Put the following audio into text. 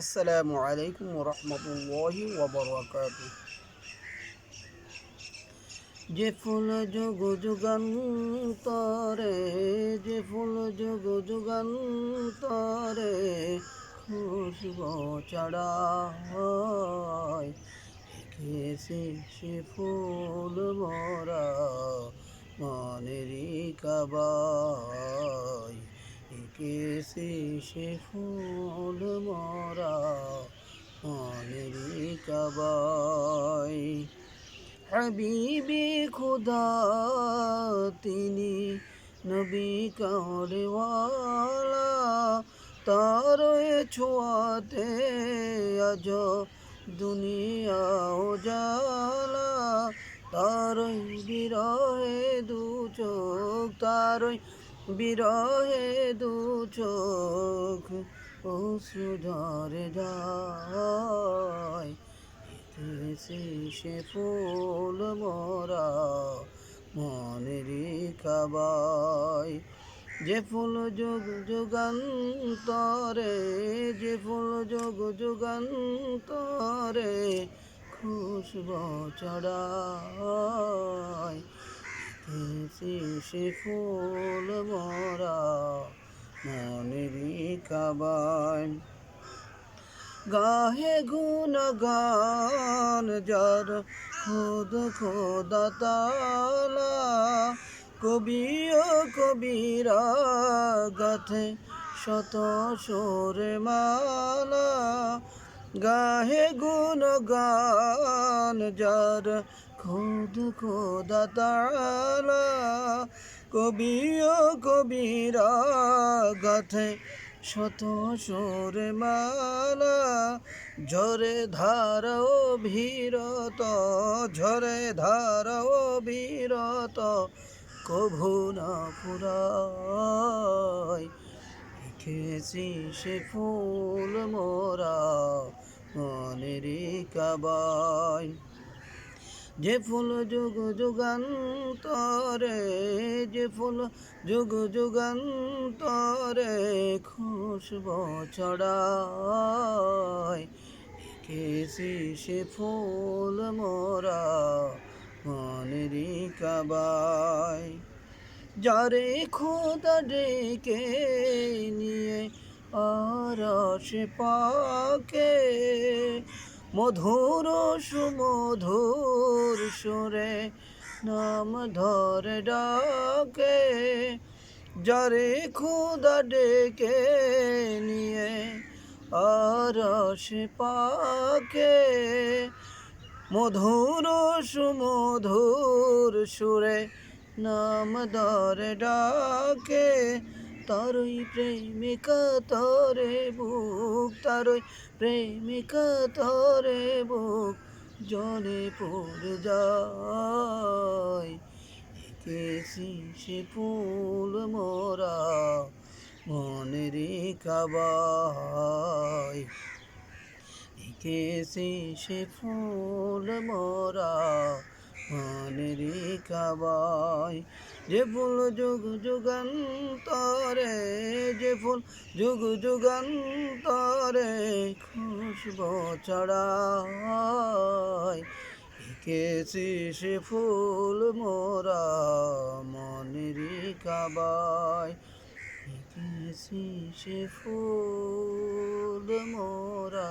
আসসালামু আলাইকুম রহমতুল্লাহি ওবরাকাত যে ফুল যোগ যুগান্তরে যে ফুল যোগ যুগান্তরে খুশব চড়ায় এঁকেছে সে ফুল মরা মনেরই কাবায়। এঁকেছে সে ফুল মরা মনেরই কাবায়। হাবিবি খুদা, তিনি নবী কাউরেওয়ালা তার ছোঁয়াতে আজ দুনিয়া জালা তারই বিরহে দু চোখ, তারই বিরহে দু চোখ ও সুধরে যায়। সে ফুল মরা মনের কাবাই যে ফুল যোগ যুগান্তরে, যে ফুল যোগ যুগান্তরে খুশব চড়ায় এসে সে ফুল মরা মনেরই কাবায়। গাহে গুণ গান যার খুদ খোদা তালা, কবি ও কবিরা গাথে শত সোরে মালা। গাহে গুণ গান যার খুদ খোদা কবি ও কবিরা গাথে শত সুর মালা, ঝরে ধার ভীরত, ঝরে ধার ও ভীরত, কভু না ফুরায় খেয়েছি সে ফুল মোরা মনেরই কাবায়। যে ফুল যুগ যুগান্তরে, যে ফুল যুগ যুগান্তরে খুশব ছড়ায়। এঁকেছি সে ফুল মোরা মনেরই কাবায়। যারে খোদা ডেকে নিয়ে আর সে পাকে মধুর সুমধুর সুরে নাম ধরে ডাকে যারে খুদা ডেকে নিয়ে আর সে পাকে। মধুর সুমধুর সুরে নাম ধরে ডাকে তারই প্রেমিকা, তরে বুক, তারই প্রেমিকা, তরে বুক জলে পড়ে যায়। এঁকেছি সে ফুল মোরা মনেরই কাবায় এঁকেছি সে ফুল মোরা মনেরই কাবায়। যে ফুল যুগ যুগান্তরে, যে ফুল যুগ যুগান্তরে খুশব চড়ায় এঁকেছি সে ফুল মোরা মনেরই কাবায়। এঁকেছি সে ফুল মোরা